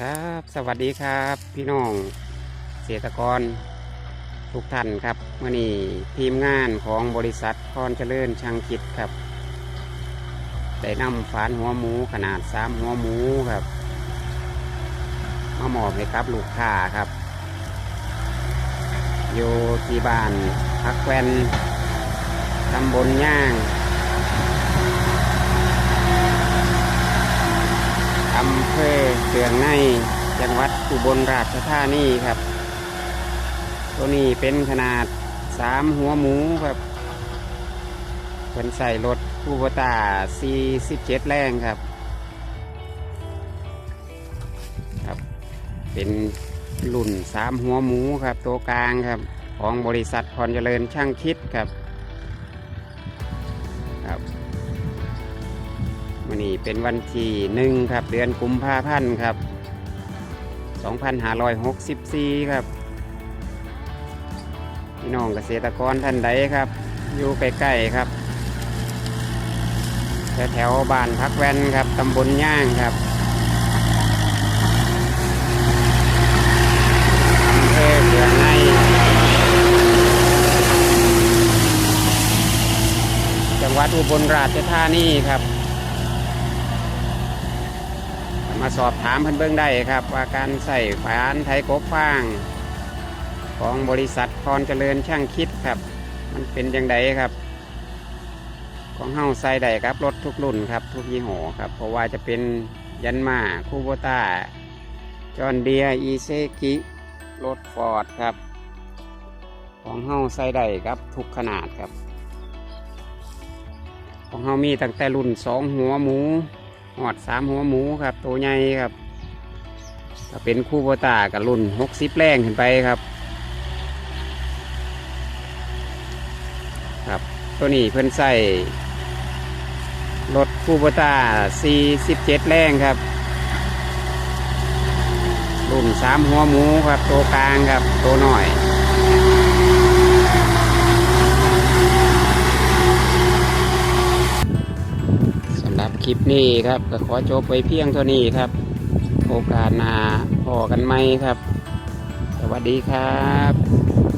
ครับสวัสดีครับพี่น้องเกษตรกร ทุกท่านครับเมื่อนี้ทีมงานของบริษัทพรเจริญช่างคิดครับ ได้นำฝานหัวหมูขนาดสามหัวหมูครับ มาหมอบให้กับลูกค้าครับ อยู่ที่บ้านพักแควนตำบลย่าง อำเภอ เสืองในจังหวัดอุบลราชธานีครับ ตัวนี้เป็นขนาดสามหัวหมูครับเป็นใส่รถคูโบตา47 แรงครับ ครับ เป็นรุ่นสามหัวหมูครับตัวกลางครับ ของบริษัทพรเจริญช่างคิดครับ ครับ นี้เป็นวันที่หนึ่งครับ เดือนกุมภาพันธ์ครับ 2564 ครับ พี่น้องเกษตรกรท่านใดครับ อยู่ใกล้ๆครับ แถวๆบ้านพักแว่นครับตำบลย่างครับเภอเสือในจังหวัดอุบลราชธานีครับ มาสอบถามเพิ่นเบิ่งได้ครับ ว่าการใส่ฝานไทยกบฟาง ของบริษัทพรเจริญช่างคิดครับ มันเป็นยังไงครับ ของเฮาใส่ได้ครับรถทุกรุ่นครับ ทุกยี่ห้อครับ เพราะว่าจะเป็นยันมาคูโบต้าจอนเดียอีเซกิรถฟอร์ดครับ ของเฮาใส่ได้ครับทุกขนาดครับ ของเฮามีตั้งแต่รุ่นสองหัวหมู หอดสามหัวหมูครับตัวใหญ่ครับถ้าเป็นคู่โบตากับรุ่นหกสิบแรงขึ้นไปครับ ครับตัวนี้เพิ่นใส่รถคู่โบตาสี่สิบเจ็ดแรงครับ รุ่นสามหัวหมูครับตัวกลางครับตัวหน่อย คลิปนี้ครับก็ขอจบไปเพียงเท่านี้ครับ โอกาสหน้าพอกันไหมครับ สวัสดีครับ